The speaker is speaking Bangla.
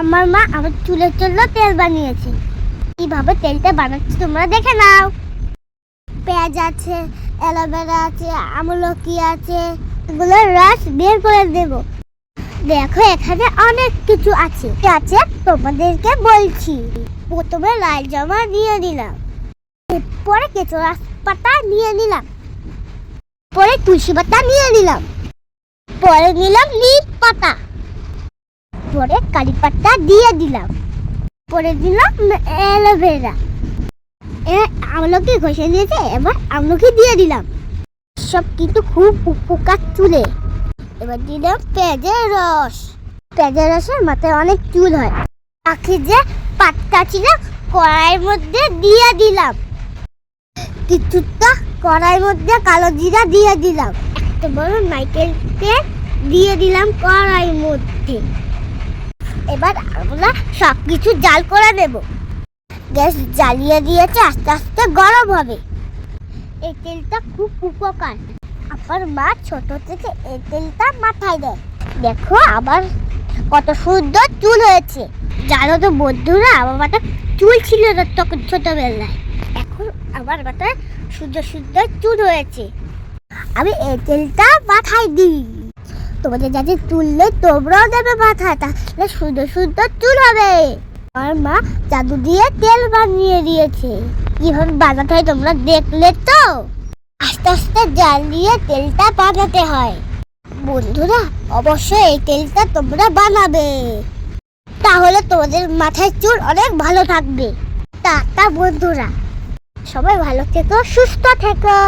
আমার মা আমার চুলের জন্য তেল বানিয়েছে। কীভাবে তেলটা বানাচ্ছে তোমরা দেখে নাও। পেঁয়াজ আছে, অ্যালোভেরা আছে, আমলকি আছে এগুলোর রস বের করে দেব। দেখো, এখানে অনেক কিছু আছে। আছে? তোমাদেরকে বলছি। প্রথমে লাল জামা নিয়ে নিলাম। পরে কেঁচো পাতা নিয়ে নিলাম। পরে তুলসী পাতা নিয়ে নিলাম। পরে নিলাম নিম পাতা। পরে কারি দিয়ে দিলাম। পরে দিলাম অ্যালোভেরা। আমলকি ঘষে নিয়েছে, এবার আমলকি দিয়ে দিলাম। সব কিন্তু খুব উপকার চুলে। এবার দিলাম পেঁয়াজের রস। পেঁয়াজের রসের মাথায় অনেক চুল হয়। পাখি যে পাতটা ছিল, কড়াইয়ের মধ্যে দিয়ে দিলাম। কিছুটা কড়াইয়ের মধ্যে কালো জিরা দিয়ে দিলাম। একটা বড় নাইকেল তেল দিয়ে দিলাম কড়াইয়ের মধ্যে। এবার আমরা সব কিছু জাল করে দেব গ্যাস জ্বালিয়ে দিয়েছে, আস্তে আস্তে গরম হবে। এই তেলটা খুব উপকার। আমার মা ছোট থেকে এই তেলটা মাথায় দেয়। দেখো আবার কত সুন্দর চুল হয়েছে। জানো তো বন্ধুরা, আমার মাথায় চুল ছিল না তখন ছোটবেলায়। এখন আমার মাথায় সুন্দর সুন্দর চুল হয়েছে। আমি এই তেলটা মাথায় দিই। তোমাদের চুল নেই তোমরাও দেবে তাহলে সুন্দর সুন্দর চুল হবে। আমার মা জাদু দিয়ে তেল বানিয়ে দিয়েছে। কীভাবে বানাতে হয় তোমরা দেখলে তো? আস্তে আস্তে জাল দিয়ে তেলটা বানাতে হয়। বন্ধুরা, অবশ্যই এই তেলটা তোমরা বানাবে। তাহলে তোমাদের মাথায় চুল অনেক ভালো থাকবে। টাটা, বন্ধুরা। সবাই ভালো থেকো, সুস্থ থেকো।